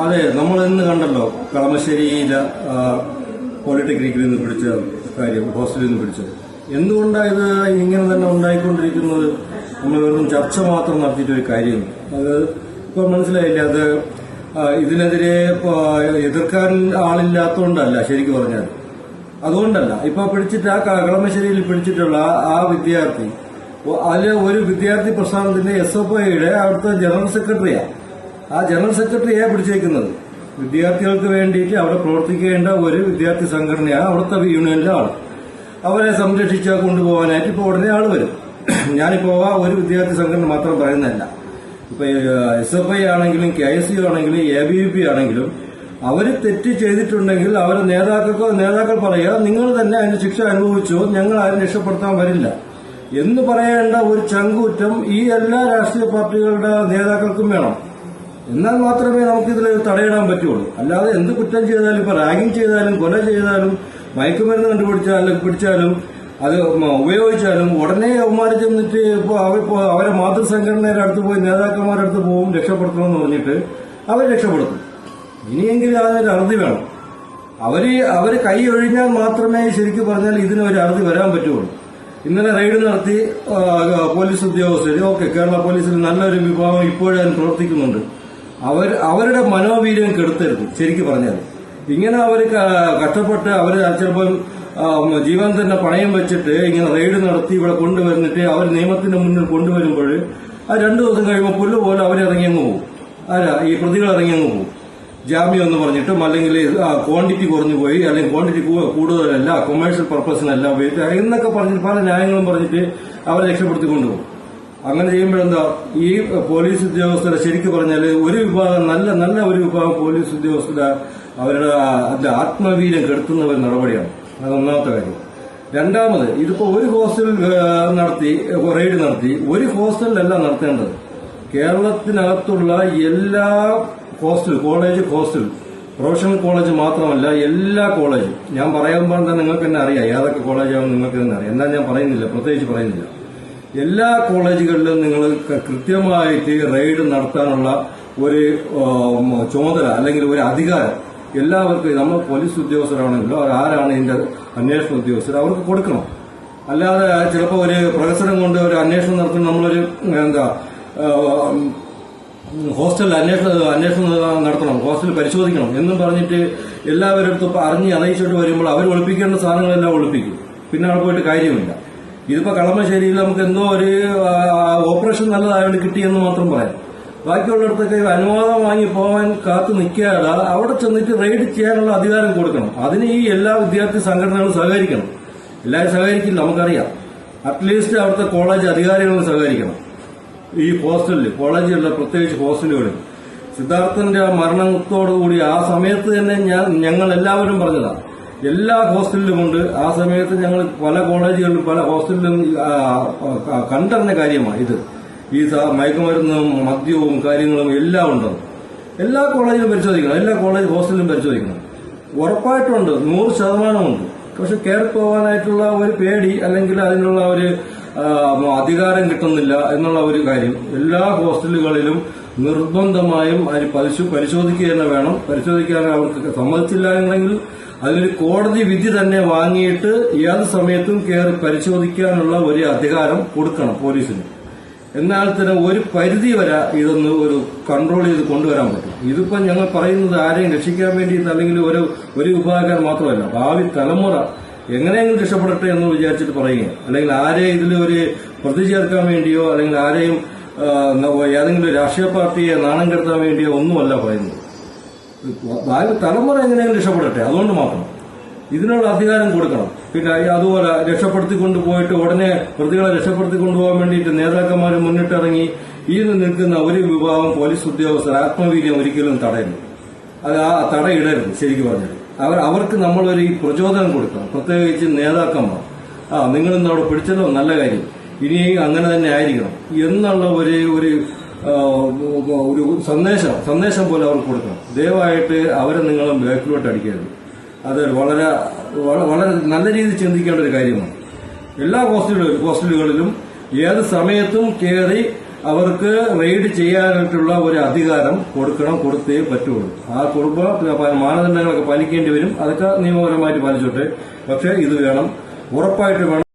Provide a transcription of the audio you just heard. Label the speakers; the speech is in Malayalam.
Speaker 1: അതെ നമ്മൾ ഇന്ന് കണ്ടല്ലോ കളമശ്ശേരിയിലെ പോളിടെക്നിക്കിൽ നിന്ന് പിടിച്ച കാര്യം ഹോസ്റ്റലിൽ നിന്ന് പിടിച്ചത് എന്തുകൊണ്ടാണ് ഇത് ഇങ്ങനെ തന്നെ ഉണ്ടായിക്കൊണ്ടിരിക്കുന്നത്? നമ്മൾ വെറും ചർച്ച മാത്രം നടത്തിയിട്ട് ഒരു കാര്യം. അത് ഇപ്പൊ മനസ്സിലായില്ല അത് ഇതിനെതിരെ എതിർക്കാൻ ആളില്ലാത്തതുകൊണ്ടല്ല ശരിക്കും പറഞ്ഞാൽ. അതുകൊണ്ടല്ല ഇപ്പൊ പിടിച്ചിട്ട് ആ കളമശ്ശേരിയിൽ പിടിച്ചിട്ടുള്ള ആ- വിദ്യാർത്ഥി അതിൽ ഒരു വിദ്യാർത്ഥി പ്രസ്ഥാനത്തിന്റെ എസ് എഫ് ഐയുടെ അവിടുത്തെ ജനറൽ സെക്രട്ടറിയാണ് ആ ജനറൽ സെക്രട്ടറിയെ പിടിച്ചേക്കുന്നത്. വിദ്യാർത്ഥികൾക്ക് വേണ്ടിയിട്ട് അവിടെ പ്രവർത്തിക്കേണ്ട ഒരു വിദ്യാർത്ഥി സംഘടനയാണ് അവിടുത്തെ യൂണിയനിലെ ആൾ അവരെ സംരക്ഷിച്ച് കൊണ്ടുപോകാനായിട്ട് ഇപ്പോൾ ഉടനെ ആൾ വരും. ഞാനിപ്പോ ആ ഒരു വിദ്യാർത്ഥി സംഘടന മാത്രം പറയുന്നതല്ല. ഇപ്പൊ എസ് എഫ് ഐ ആണെങ്കിലും കെ എസ് യു ആണെങ്കിലും എ ബി വി പി ആണെങ്കിലും അവർ തെറ്റ് ചെയ്തിട്ടുണ്ടെങ്കിൽ അവരെ നേതാക്കൾക്ക് നേതാക്കൾ പറയുക നിങ്ങൾ തന്നെ അതിന് ശിക്ഷ അനുഭവിച്ചോ ഞങ്ങൾ ആരും രക്ഷപ്പെടുത്താൻ വരില്ല. എന്ന് പറയേണ്ട ഒരു ചങ്കൂറ്റം ഈ എല്ലാ രാഷ്ട്രീയ പാർട്ടികളുടെ നേതാക്കൾക്കും വേണം. എന്നാൽ മാത്രമേ നമുക്കിതിൽ തടയിടാൻ പറ്റുള്ളൂ. അല്ലാതെ എന്ത് കുറ്റം ചെയ്താലും ഇപ്പൊ റാഗിങ് ചെയ്താലും കൊല ചെയ്താലും മയക്കുമരുന്ന് കണ്ടുപിടിച്ചാലും പിടിച്ചാലും അത് ഉപയോഗിച്ചാലും ഉടനെ അവമാനം ചെന്നിട്ട് ഇപ്പോൾ അവർ അവരെ മാതൃസംഘടനയുടെ അടുത്ത് പോയി നേതാക്കന്മാരുടെ അടുത്ത് പോകും രക്ഷപ്പെടുത്തണമെന്ന് പറഞ്ഞിട്ട് അവർ രക്ഷപ്പെടുത്തും. ഇനിയെങ്കിലും അതിനൊരു അറുതി വേണം. അവർ അവർ കൈ ഒഴിഞ്ഞാൽ മാത്രമേ ശരിക്കും പറഞ്ഞാൽ ഇതിനൊരു അറുതി വരാൻ പറ്റുള്ളൂ. ഇന്നലെ റെയ്ഡ് നടത്തി പോലീസ് ഉദ്യോഗസ്ഥർ ഓക്കെ കേരള പോലീസിൽ നല്ലൊരു വിഭാഗം ഇപ്പോഴും പ്രവർത്തിക്കുന്നുണ്ട്. അവർ അവരുടെ മനോവീര്യം കെടുത്തരുത്. ശരിക്കും പറഞ്ഞാൽ. ഇങ്ങനെ അവർ കഷ്ടപ്പെട്ട് അവർ ചിലപ്പം ജീവൻ തന്നെ പണയം വെച്ചിട്ട് ഇങ്ങനെ റെയ്ഡ് നടത്തി ഇവിടെ കൊണ്ടുവന്നിട്ട് അവർ നിയമത്തിന്റെ മുന്നിൽ കൊണ്ടുവരുമ്പോൾ ആ രണ്ടു ദിവസം കഴിയുമ്പോൾ പുല്ല് പോലെ അവരിറങ്ങി അങ്ങ് പോകും. ആരാ? ഈ പ്രതികൾ ഇറങ്ങി അങ്ങ് പോകും. ജാമ്യം എന്ന് പറഞ്ഞിട്ടും അല്ലെങ്കിൽ ക്വാണ്ടിറ്റി കുറഞ്ഞു പോയി അല്ലെങ്കിൽ ക്വാണ്ടിറ്റി കൂടുതലല്ല കൊമേഴ്ഷ്യൽ പർപ്പസിനല്ല എന്നൊക്കെ പറഞ്ഞിട്ട് പല ന്യായങ്ങളും പറഞ്ഞിട്ട് അവരെ രക്ഷപ്പെടുത്തി കൊണ്ടുപോകും അങ്ങനെ ചെയ്യുമ്പോഴെന്താ? ഈ പോലീസ് ഉദ്യോഗസ്ഥരെ ശരിക്കും പറഞ്ഞാൽ ഒരു വിഭാഗം നല്ല നല്ല ഒരു വിഭാഗം പോലീസ് ഉദ്യോഗസ്ഥരെ അവരുടെ അതിന്റെ ആത്മവീര്യം കെടുത്തുന്ന ഒരു നടപടിയാണ്. അത് ഒന്നാമത്തെ കാര്യം. രണ്ടാമത് ഇതിപ്പോ ഒരു ഹോസ്റ്റൽ നടത്തി റെയ്ഡ് നടത്തി ഒരു ഹോസ്റ്റലിലല്ല നടത്തേണ്ടത്. കേരളത്തിനകത്തുള്ള എല്ലാ hostel college hostel professional college മാത്രമല്ല എല്ലാ കോളേജും. ഞാൻ പറയുമ്പോൾ തന്നെ നിങ്ങൾക്ക് തന്നെ അറിയാം ഏതൊക്കെ കോളേജാണെന്ന് നിങ്ങൾക്ക് തന്നെ അറിയാം. എന്നാൽ ഞാൻ പറയുന്നില്ല പ്രത്യേകിച്ച് പറയുന്നില്ല. എല്ലാ കോളേജുകളിലും നിങ്ങൾ കൃത്യമായിട്ട് റെയ്ഡ് നടത്താനുള്ള ഒരു ചുമതല അല്ലെങ്കിൽ ഒരു അധികാരം എല്ലാവർക്കും നമ്മൾ പോലീസ് ഉദ്യോഗസ്ഥരാണെങ്കിലും ആരാണ് ഇതിന്റെ അന്വേഷണ ഉദ്യോഗസ്ഥർ അവർക്ക് കൊടുക്കണം. അല്ലാതെ ചിലപ്പോൾ ഒരു പ്രഹസനം കൊണ്ട് ഒരു അന്വേഷണം നടത്തുന്ന നമ്മളൊരു എന്താ ഹോസ്റ്റലിൽ അന്വേഷണം അന്വേഷണം നടത്തണം ഹോസ്റ്റലിൽ പരിശോധിക്കണം എന്നും പറഞ്ഞിട്ട് എല്ലാവരും അടുത്തും അറിഞ്ഞ് അറിയിച്ചിട്ട് വരുമ്പോൾ അവർ ഒളിപ്പിക്കേണ്ട സാധനങ്ങളെല്ലാം ഒളിപ്പിക്കും. പിന്നെ അവിടെ പോയിട്ട് കാര്യമില്ല. ഇതിപ്പോ കളമശ്ശേരിയിൽ നമുക്ക് എന്തോ ഒരു ഓപ്പറേഷൻ നല്ലതായതുകൊണ്ട് കിട്ടിയെന്ന് മാത്രം പറയാം. ബാക്കിയുള്ളിടത്തൊക്കെ അനുവാദം വാങ്ങി പോകാൻ കാത്തു നിൽക്കാതെ അവിടെ ചെന്നിട്ട് റെയ്ഡ് ചെയ്യാനുള്ള അധികാരം കൊടുക്കണം. അതിന് ഈ എല്ലാ വിദ്യാർത്ഥി സംഘടനകളും സഹകരിക്കണം. എല്ലാവരും സഹകരിക്കില്ല നമുക്കറിയാം. അറ്റ്ലീസ്റ്റ് അവിടുത്തെ കോളേജ് അധികാരികളും സഹകരിക്കണം. ഈ ഹോസ്റ്റലിൽ കോളേജിലുള്ള പ്രത്യേകിച്ച് ഹോസ്റ്റലുകളിൽ സിദ്ധാർത്ഥന്റെ മരണത്തോടുകൂടി ആ സമയത്ത് തന്നെ ഞാൻ ഞങ്ങൾ എല്ലാവരും പറഞ്ഞതാണ് എല്ലാ ഹോസ്റ്റലിലുമുണ്ട് ആ സമയത്ത് ഞങ്ങൾ പല കോളേജുകളിലും പല ഹോസ്റ്റലിലും കണ്ടറിഞ്ഞ കാര്യമാണ് ഇത്. ഈ മയക്കുമരുന്നും മദ്യവും കാര്യങ്ങളും എല്ലാം ഉണ്ടെന്ന് എല്ലാ കോളേജിലും പരിശോധിക്കണം. എല്ലാ കോളേജ് ഹോസ്റ്റലിലും പരിശോധിക്കണം. ഉറപ്പായിട്ടുണ്ട്. നൂറ് ശതമാനമുണ്ട്. പക്ഷെ കയറി പോകാനായിട്ടുള്ള ഒരു പേടി അല്ലെങ്കിൽ അതിനുള്ള ഒരു അധികാരം കിട്ടുന്നില്ല എന്നുള്ള ഒരു കാര്യം എല്ലാ ഹോസ്റ്റലുകളിലും നിർബന്ധമായും അതിന് പരിശോ പരിശോധിക്കുക തന്നെ വേണം. പരിശോധിക്കാൻ അവർക്ക് സമ്മതിച്ചില്ല എന്നെങ്കിൽ അതിനൊരു കോടതി വിധി തന്നെ വാങ്ങിയിട്ട് ഏത് സമയത്തും കയറി പരിശോധിക്കാനുള്ള ഒരു അധികാരം കൊടുക്കണം പോലീസിന്. എന്നാൽ തന്നെ ഒരു പരിധി വരെ ഇതൊന്ന് ഒരു കൺട്രോൾ ചെയ്ത് കൊണ്ടുവരാൻ പറ്റും ഇതിപ്പോ ഞങ്ങൾ പറയുന്നത് ആരെയും രക്ഷിക്കാൻ വേണ്ടിയിട്ട് അല്ലെങ്കിൽ ഒരു ഒരു വിഭാഗക്കാർ മാത്രമല്ല. ഭാവി തലമുറ എങ്ങനെയെങ്കിലും രക്ഷപ്പെടട്ടെ എന്ന് വിചാരിച്ചിട്ട് പറയുക അല്ലെങ്കിൽ ആരെയും ഇതിൽ ഒരു പ്രതി ചേർക്കാൻ വേണ്ടിയോ അല്ലെങ്കിൽ ആരെയും ഏതെങ്കിലും രാഷ്ട്രീയ പാർട്ടിയെ നാണം കെടുത്താൻ വേണ്ടിയോ ഒന്നുമല്ല പറയുന്നത്. ഭാവി തലമുറ എങ്ങനെയെങ്കിലും രക്ഷപ്പെടട്ടെ അതുകൊണ്ട് മാത്രം. ഇതിനുള്ള അധികാരം കൊടുക്കണം. പിന്നെ അതുപോലെ രക്ഷപ്പെടുത്തിക്കൊണ്ട് പോയിട്ട് ഉടനെ പ്രതികളെ രക്ഷപ്പെടുത്തി കൊണ്ടുപോകാൻ വേണ്ടിയിട്ട് നേതാക്കന്മാർ മുന്നിട്ടിറങ്ങി ഈ നിൽക്കുന്ന ഒരു വിഭാഗം പോലീസ് ഉദ്യോഗസ്ഥർ ആത്മവീര്യം ഒരിക്കലും തടയരുത്. അത് ആ തടയിടരുത് ശരിക്കും പറഞ്ഞാൽ അവർ അവർക്ക് നമ്മളൊരു പ്രചോദനം കൊടുക്കണം. പ്രത്യേകിച്ച് നേതാക്കന്മാർ. ആ നിങ്ങളിന്ന് അവിടെ പിടിച്ചല്ലോ? നല്ല കാര്യം. ഇനി അങ്ങനെ തന്നെ ആയിരിക്കണം എന്നുള്ള ഒരു ഒരു ഒരു സന്ദേശം സന്ദേശം പോലെ അവർക്ക് കൊടുക്കണം. ദയവായിട്ട് അവരെ നിങ്ങൾ ബാക്കിലോട്ട് അടിക്കരുത്. അത് വളരെ വളരെ നല്ല രീതിയിൽ ചിന്തിക്കേണ്ട ഒരു കാര്യമാണ്. എല്ലാ ഹോസ്റ്റലുകളിലും ഹോസ്റ്റലുകളിലും ഏത് സമയത്തും കയറി അവർക്ക് റെയ്ഡ് ചെയ്യാനായിട്ടുള്ള ഒരു അധികാരം കൊടുക്കണം കൊടുത്തേ പറ്റുള്ളൂ. ആ കുടുംബ മാനദണ്ഡങ്ങളൊക്കെ പാലിക്കേണ്ടി വരും. അതൊക്കെ നിയമപരമായിട്ട് പാലിച്ചോട്ടെ. പക്ഷേ ഇത് വേണം. ഉറപ്പായിട്ട് വേണം.